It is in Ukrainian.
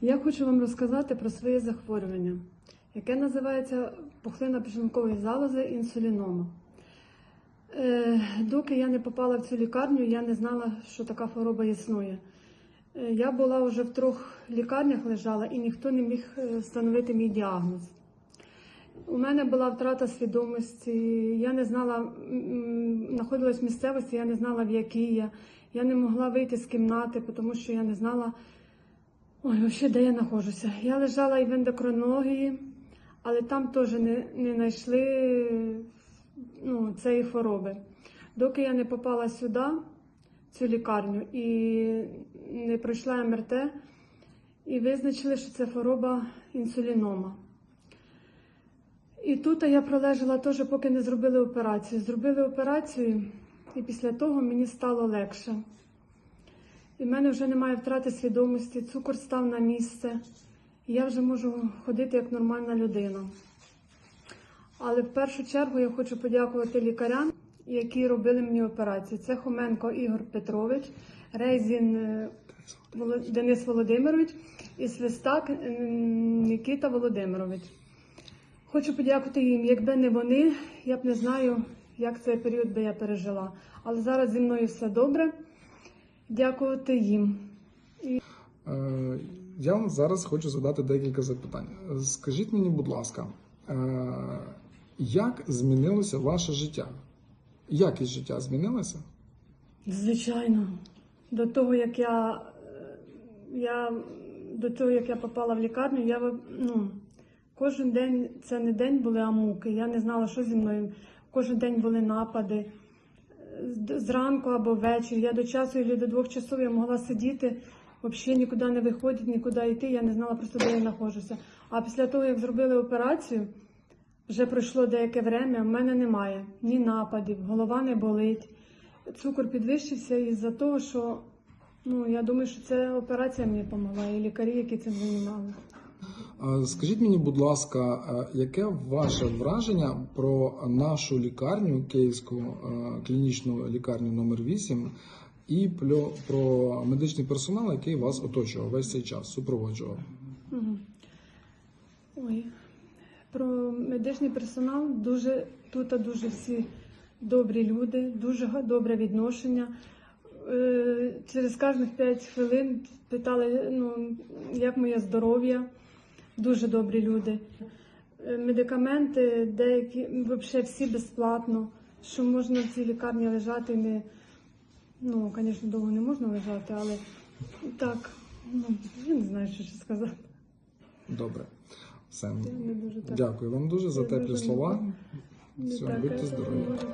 Я хочу вам розказати про своє захворювання, яке називається пухлина пішлункової залози інсулінома. Е, доки я не попала в цю лікарню, я не знала, що така хвороба існує. Е, я була вже в трьох лікарнях лежала і ніхто не міг е, встановити мій діагноз. У мене була втрата свідомості, я не знала, знаходилась в місцевості, я не знала, в якій я. Я не могла вийти з кімнати, тому що я не знала, ой, взагалі, де я знаходжуся. Я лежала і в ендокринології, але там теж не, не знайшли ну, цієї хвороби. Доки я не попала сюди, в цю лікарню, і не пройшла МРТ, і визначили, що це хвороба інсулінома. І тут я пролежала теж, поки не зробили операцію. Зробили операцію, і після того мені стало легше. І в мене вже немає втрати свідомості, цукор став на місце, і я вже можу ходити як нормальна людина. Але в першу чергу я хочу подякувати лікарям, які робили мені операцію. Це Хоменко Ігор Петрович, Рейзін е, Денис Володимирович і Свистак Нікіта Володимирович. Хочу подякувати їм. Якби не вони, я б не знаю, як цей період би я пережила. Але зараз зі мною все добре. Дякувати їм. Е, Я вам зараз хочу задати декілька запитань. Скажіть мені, будь ласка, е, як змінилося ваше життя? Якість життя змінилася? Звичайно, до того, як я, е, я до того, як я попала в лікарню, я ну, кожен день це не день були а муки. Я не знала, що зі мною. Кожен день були напади. Зранку або ввечері. Я до часу і до двох часов я могла сидіти, взагалі нікуди не виходити, нікуди йти. Я не знала просто, де я знаходжуся. А після того, як зробили операцію, вже пройшло деяке время, в мене немає ні нападів, голова не болить. Цукор підвищився із-за того, що ну, я думаю, що це операція мені допомогла, і лікарі, які цим займалися. Скажіть мені, будь ласка, яке ваше враження про нашу лікарню, Київську клінічну лікарню номер 8 і про медичний персонал, який вас оточував весь цей час, супроводжував? Ой. Про медичний персонал дуже тут дуже всі добрі люди, дуже добре відношення. Е, Через кожних 5 хвилин питали, ну, як моє здоров'я. Дуже добрі люди. Е, Медикаменти, деякі взагалі всі безплатно. Що можна в цій лікарні лежати не ну, звісно, довго не можна лежати, але так, ну, я не знаю, що ще сказати. Добре. Все. Я не дуже так. Дякую вам дуже за Я теплі дуже слова. не Все, так, будьте я здорові. можу-